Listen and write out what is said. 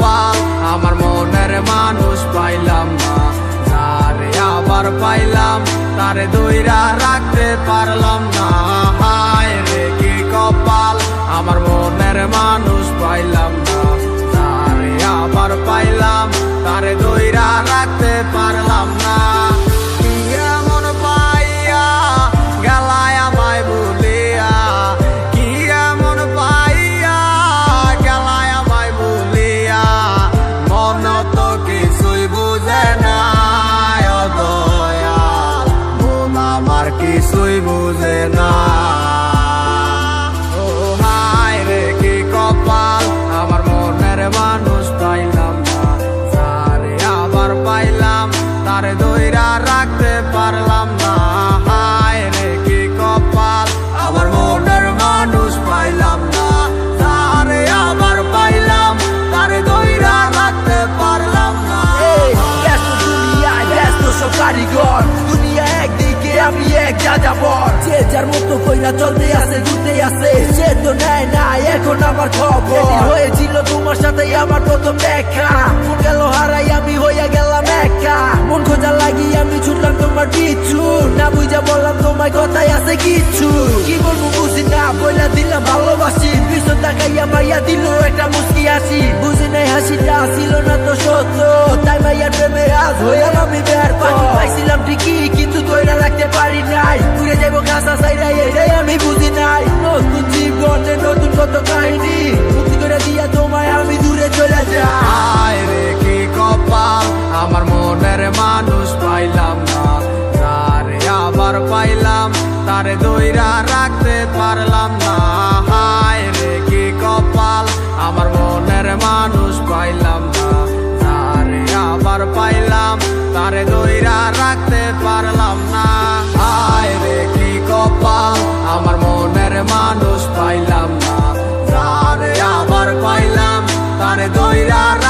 পাল আমার মনের মানুষ পাইলাম না। তারে আবার পাইলাম, তারে দইরা রাখতে পারলাম না। হায় রে, কি কপাল, আমার মনের মানুষ পাইলাম না। কারিগর। দুনিয়া একদিকে আমি এক যাযাবর। যে যার মতো কইরা চলতে আছে ঘুরতে আছে সে তো নেয় না এখন আমার খবর। এদিন হয়েছিল তোমার সাথে আমার প্রথম দেখা। মন গেল হারাই আমি হইয়া গেলাম একা। মন খোঁজা লাগি আমি ছুটলাম তোমার পিছু। না বুঝা বললাম, তোমার কথাই আছে কিছু কি বলব বুঝি না, বইলা দিলাম ভালোবাসি। পিছন তাকাইয়া মাইয়া দিল একটা মুস্কি হাসি। বুঝি নাই হাসিটা ছিল না তো সত্য। তাই মাইয়ার প্রেমে আজ হইলাম আমি বের পাইছিলাম ঠিকই, কিন্তু ধরে রাখতে পারি নাই। ঘুরে যাব কাঁচা সাইডাই এটাই আমি বুঝি নাই। নতুন জীবনে নতুন কত কাহিনী। মুক্তি করে দিয়া তোমায় আমি দূরে চলে যাই। রে, কি কপাল। আমার মনের মানুষ পাইলাম তার দইরা রাখতে পারলাম না। হায় রে, কি কপাল। আমার মনের মানুষ পাইলাম না। তারে আবার পাইলাম, তারে দইরা রাখতে পারলাম না। হায় রে, কি কপাল। আমার মনের মানুষ পাইলাম না। তারে আবার পাইলাম, তারে দইরা